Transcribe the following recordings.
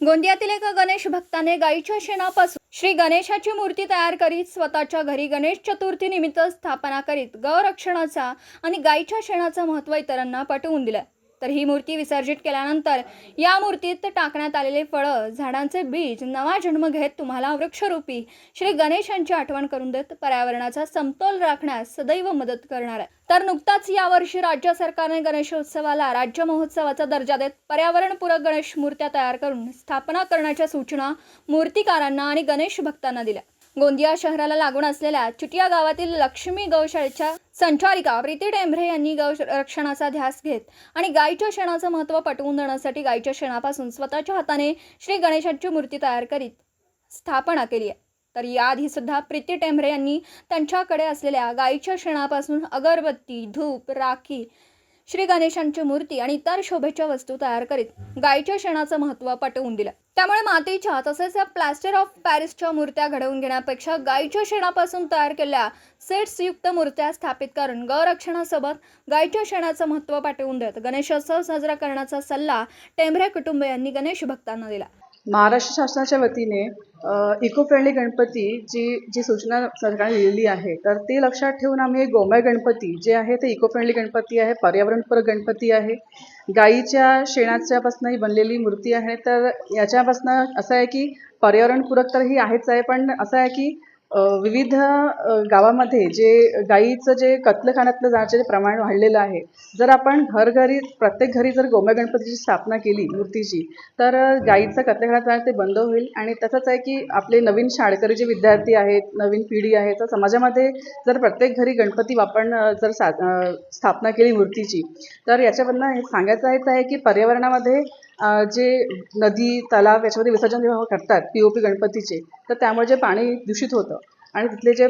गोंदियातील एका गणेश भक्ताने गायीच्या शेणापासून श्री गणेशाची मूर्ती तयार करीत स्वतःच्या घरी गणेश चतुर्थी निमित्त स्थापना करीत गौरक्षणाचा आणि गायीच्या शेणाचं महत्त्व इतरांना पटवून दिलं. तर ही मूर्ती विसर्जित केल्यानंतर या मूर्तीत टाकण्यात आलेले फळं झाडांचे बीज नवा जन्म घेत तुम्हाला वृक्षरूपी श्री गणेशांची आठवण करून देत पर्यावरणाचा समतोल राखण्यास सदैव मदत करणार आहे. तर नुकताच यावर्षी राज्य सरकारने गणेशोत्सवाला राज्य महोत्सवाचा दर्जा देत पर्यावरणपूरक गणेश मूर्त्या तयार करून स्थापना करण्याच्या सूचना मूर्तिकारांना आणि गणेश भक्तांना दिल्या. गोंदिया शहराला लागून असलेल्या चुटिया गावातील लक्ष्मी गौशाळेच्या संचालिका प्रीती टेंभरे यांनी गौ रक्षणाचा ध्यास घेत आणि गायीच्या शेणाचं महत्त्व पटवून देण्यासाठी गायीच्या शेणापासून स्वतःच्या हाताने श्री गणेशाची मूर्ती तयार करीत स्थापना केली आहे. तर याआधी सुद्धा प्रीती टेंभरे यांनी त्यांच्याकडे असलेल्या गायीच्या शेणापासून अगरबत्ती धूप राखी श्री गणेशांची मूर्ती आणि इतर शोभेच्या वस्तू तयार करीत गायीच्या शेणाचं महत्त्व पटवून दिलं. त्यामुळे मातीच्या तसेच या प्लॅस्टर ऑफ पॅरिसच्या मूर्त्या घडवून घेण्यापेक्षा गायीच्या शेणापासून तयार केलेल्या सेट्सयुक्त मूर्त्या स्थापित करून गौरक्षणासोबत गायीच्या शेणाचं महत्त्व पटवून देत गणेशोत्सव साजरा करण्याचा सल्ला टेंभरे कुटुंबियांनी गणेश भक्तांना दिला. महाराष्ट्र शासनाच्या वतीने इको फ्रेंडली गणपती जी जी सूचना सरकारने दिलेली आहे तर ते लक्षात ठेवून आम्ही गोमय गणपती जे आहे ते इको फ्रेंडली गणपती आहे पर्यावरणपूरक गणपती आहे. गाईच्या शेणाच्यापासून ही बनलेली मूर्ती आहे तर याच्यापासून असं आहे की पर्यावरणपूरक तर ही आहेच आहे पण असं आहे की विविध गावामध्ये जे गाईचं जे कत्लखान्यातलं जाण्याचे जे प्रमाण वाढलेलं आहे जर आपण घरघरी प्रत्येक घरी जर गोम्या गणपतीची स्थापना केली मूर्तीची तर गाईचं कत्लखान्यात जाणं ते बंद होईल. आणि तसंच आहे की आपले नवीन शाळकरी जे विद्यार्थी आहेत नवीन पिढी आहे तर समाजामध्ये जर प्रत्येक घरी गणपती आपण जर सा स्थापना केली मूर्तीची तर याच्यामधनं हे सांगायचं हेच आहे की पर्यावरणामध्ये जे नदी तलाव याच्यामध्ये विसर्जन जेव्हा करतात पी ओ पी गणपतीचे तर त्यामुळे जे पाणी दूषित होतं आणि तिथले जे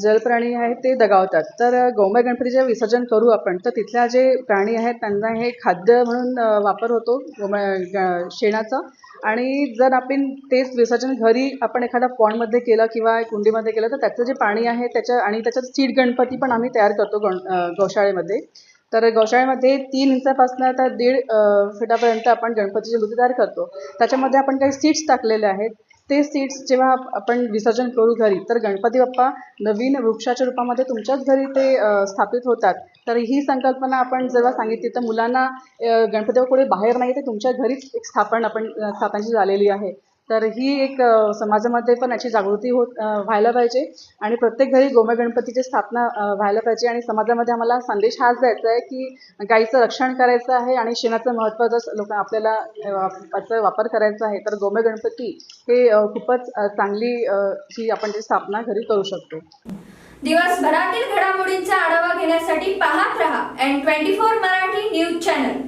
जलप्राणी आहेत ते दगावतात. तर गौमय गणपतीचे विसर्जन करू आपण तर तिथल्या जे प्राणी आहेत त्यांना हे खाद्य म्हणून वापर होतो गोमय ग- शेणाचा. आणि जर आपण तेच विसर्जन घरी आपण एखाद्या पॉन्डमध्ये केलं किंवा कुंडीमध्ये केलं तर त्याचं जे पाणी आहे त्याच्या आणि त्याच्यात सीड गणपती पण आम्ही तयार करतो गण गौशाळेमध्ये. तर गोशाळेमध्ये तीन इंचापासून तर दीड फिटापर्यंत आपण गणपतीची मूर्ती तयार करतो. त्याच्यामध्ये आपण काही सीड्स टाकलेले आहेत. ते सीड्स जेव्हा आपण विसर्जन करू घरी तर गणपती बाप्पा नवीन वृक्षाच्या रूपामध्ये तुमच्याच घरी ते स्थापित होतात. तर ही संकल्पना आपण जेव्हा सांगितली तर मुलांना गणपती बाप्पा कुठे बाहेर नाही ते तुमच्या घरीच एक स्थापन आपण स्थापनाची झालेली आहे. तर ही एक समाजामध्ये पण याची जागृती होत व्हायला पाहिजे. आणि प्रत्येक घरी गोमय गणपतीची स्थापना व्हायला पाहिजे. आणि समाजामध्ये आम्हाला संदेश हाच द्यायचा आहे की गाईचं रक्षण करायचं आहे आणि शेणाचं महत्त्व जर लोक आपल्याला याचा वापर करायचा आहे तर गोमय गणपती हे खूपच चांगली ही आपण ती स्थापना घरी करू शकतो. दिवसभरातील घडामोडींचा आढावा घेण्यासाठी पाहत रहा N twenty four Marathi news channel